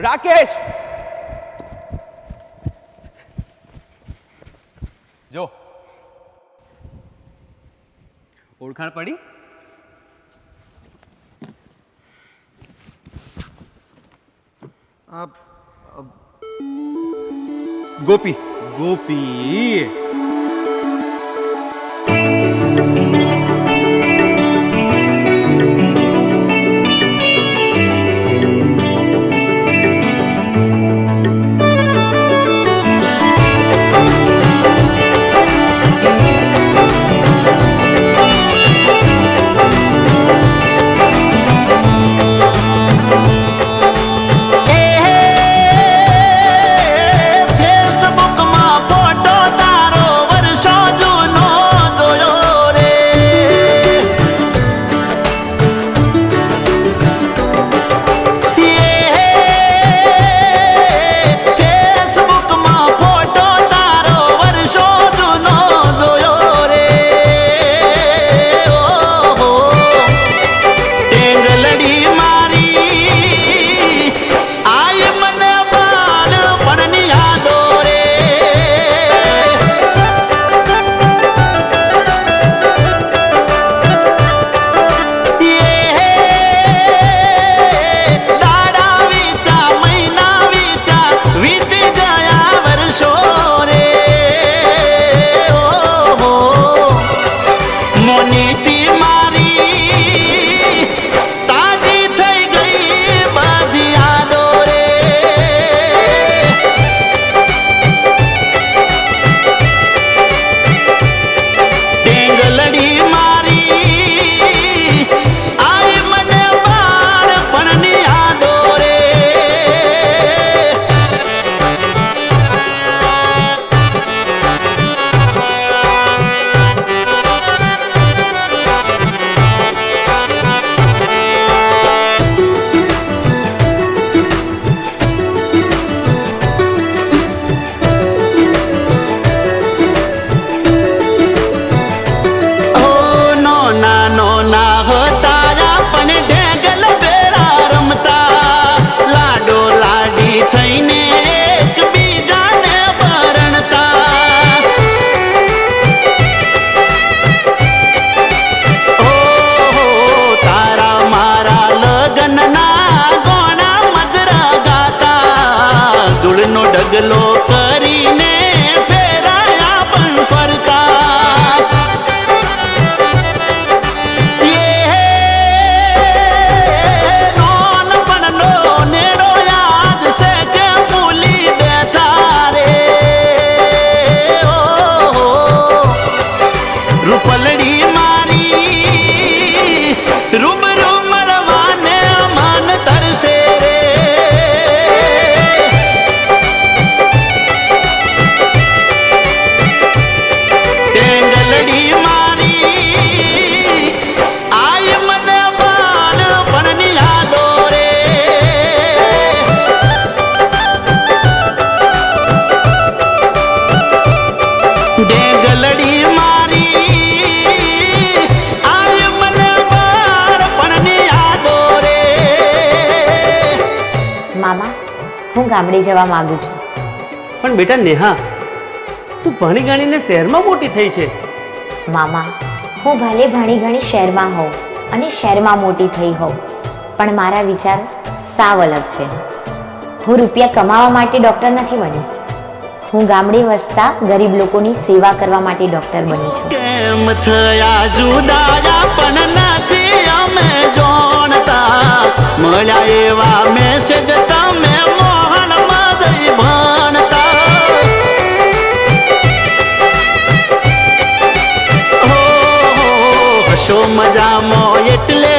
राकेश! जो। ओरखाण पड़ी? आप, आप गोपी। गोपी। ગામડે જવા માંગુ છું. પણ બેટા નેહા તું ભણી ગણીને શહેરમાં મોટી થઈ છે. મામા હું ભલે ભણી ગણી શહેરમાં હોઉં અને શહેરમાં મોટી થઈ હોઉં પણ મારા વિચાર સાવ અલગ છે. હું રૂપિયા કમાવા માટે ડૉક્ટર નથી બની. હું ગામડે વસતા ગરીબ લોકોની સેવા કરવા માટે ડૉક્ટર બની છું. કેમ થયા જુદાયા પણ નથી હશો મજામાં એટલે